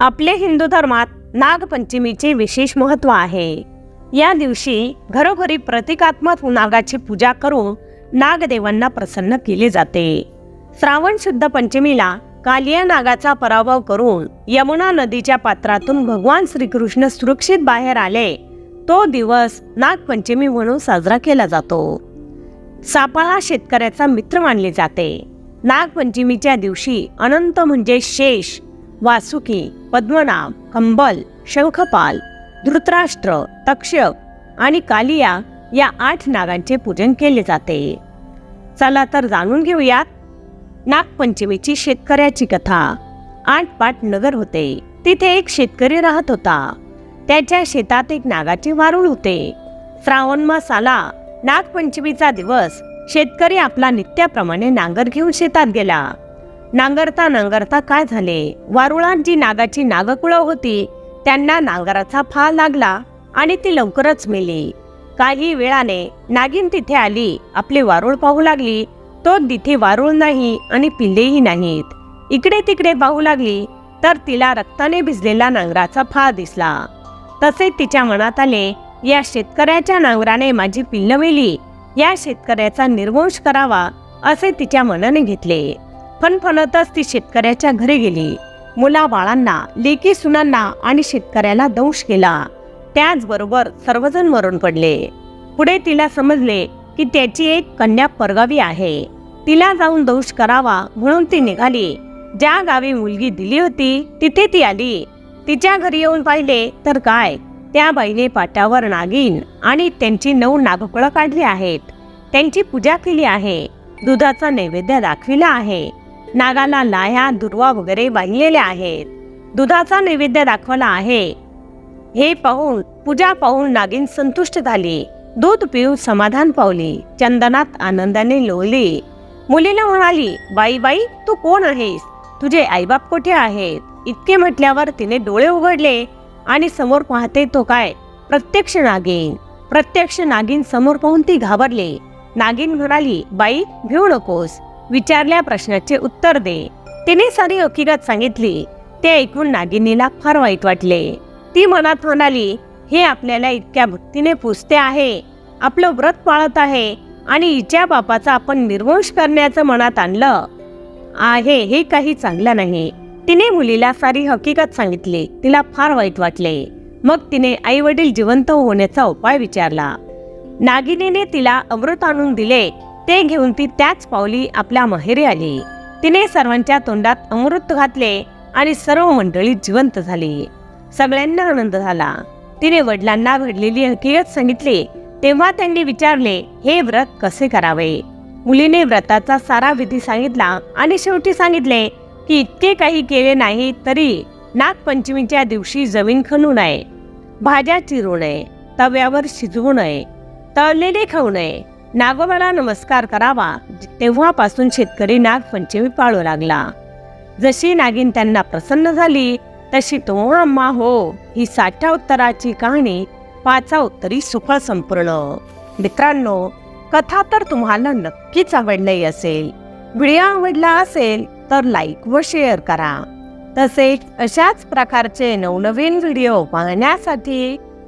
आपले हिंदू धर्मात नागपंचमीचे विशेष महत्त्व आहे. या दिवशी घरोघरी प्रतिकात्मक नागाची पूजा करून नागदेवांना प्रसन्न केले जाते. श्रावण शुद्ध पंचमीला कालिया नागाचा पराभव करून यमुना नदीच्या पात्रातून भगवान श्रीकृष्ण सुरक्षित बाहेर आले तो दिवस नागपंचमी म्हणून साजरा केला जातो. सापाळा शेतकऱ्याचा मित्र मानले जाते. नागपंचमीच्या दिवशी अनंत म्हणजे शेष वासुकी पद्मनाभ कंबल शंखपाल धृतराष्ट्र तक्षक आणि कालिया या आठ नागांचे पूजन केले जाते. चला तर जाणून घेऊयात नागपंचमीची शेतकऱ्याची कथा. आठ पाट नगर होते. तिथे एक शेतकरी राहत होता. त्याच्या शेतात एक नागाचे वारुळ होते. श्रावण मास आला. नागपंचमीचा दिवस. शेतकरी आपला नित्याप्रमाणे नांगर घेऊन शेतात गेला. नांगरता नांगरता काय झाले? वारुळात जी नागाची नागकुळं होती. त्यांना नांगराचा फाळ लागला आणि ती लवकरच मेली. काही वेळाने नागिन तिथे आली आपले वारुळ पाहू लागली. तो तिथे वारुळ नाही आणि पिल्लेही नाहीत. इकडे तिकडे पाहू लागली तर तिला रक्ताने भिजलेला नांगराचा फाळ दिसला. तसे तिच्या मनात आले या शेतकऱ्याच्या नांगराने माझी पिल्ल मेली. या शेतकऱ्याचा निर्वंश करावा असे तिच्या मनाने घेतले. फणफणतच ती शेतकऱ्याच्या घरी गेली. मुला बाळांना लेकी सुनांना आणि शेतकऱ्याला दंश केला. त्याचबरोबर सर्वजण मरून पडले. पुढे तिला समजले की त्याची एक कन्या परगावी आहे. तिला जाऊन दंश करावा म्हणून ती निघाली. ज्या गावी मुलगी दिली होती तिथे ती आली. तिच्या घरी येऊन पाहिले तर काय? त्या बाईने पाटावर नागिन आणि त्यांची नऊ नागफळं काढली आहेत. त्यांची पूजा केली आहे. दुधाचा नैवेद्य दाखविला आहे. नागाला लाह्या दुर्वा वगैरे बांधलेल्या आहेत. दुधाचा नैवेद्य दाखवला आहे. हे पाहून पूजा पाहून नागिन संतुष्ट झाली. दूध पिऊन समाधान पावली. चंदनात आनंदाने लोळली. मुलीला म्हणाली बाई बाई तू कोण आहेस? तुझे आईबाप कुठे आहेत? इतके म्हटल्यावर तिने डोळे उघडले आणि समोर पाहते तो काय? प्रत्यक्ष नागिन प्रत्यक्ष नागिन समोर पाहून ती घाबरली. नागिन म्हणाली बाई भिऊ नकोस. विचारल्या प्रश्नाचे उत्तर दे. तिने सारी हकीकत सांगितली. ते ऐकून नागिनीला फार वाईट वाटले. ती मनात म्हणाली हे आपल्याला इतक्या भक्तीने पुजते आहे. आपलं व्रत पाळत आहे आणि हिच्या बापाचा आपण निर्वंश करण्याचं मनात आणलं. आहे हे काही चांगलं नाही. तिने मुलीला सारी हकीकत सांगितली. तिला फार वाईट वाटले. मग तिने आई वडील जिवंत होण्याचा उपाय विचारला. नागिनीने तिला अमृत आणून दिले. ते घेऊन ती त्याच पावली आपल्या माहेरी आली. तिने सर्वांच्या तोंडात अमृत घातले आणि सर्व मंडळी जिवंत झाली. सगळ्यांना आनंद झाला. तिने वडिलांना घडलेली हकीकत सांगितली तेव्हा त्यांनी विचारले हे व्रत कसे करावे? मुलीने व्रताचा सारा विधी सांगितला आणि शेवटी सांगितले की इतके काही केले नाही तरी नागपंचमीच्या दिवशी जमीन खणू नये भाज्या चिरू नये तव्यावर शिजवू नये तळलेले खाऊ नये नागोबाला नमस्कार करावा. तेव्हापासून शेतकरी नागपंचमी पाळू लागला. जशी नागिन त्यांना प्रसन्न झाली तशी तो अम्मा हो ही साठ्या उत्तराची कहाणी पाचा उत्तरी सुफळ संपूर्ण. मित्रांनो कथा तर तुम्हाला नक्कीच आवडली असेल. व्हिडिओ आवडला असेल तर लाईक व शेअर करा. तसेच अशाच प्रकारचे नवनवीन व्हिडिओ पाहण्यासाठी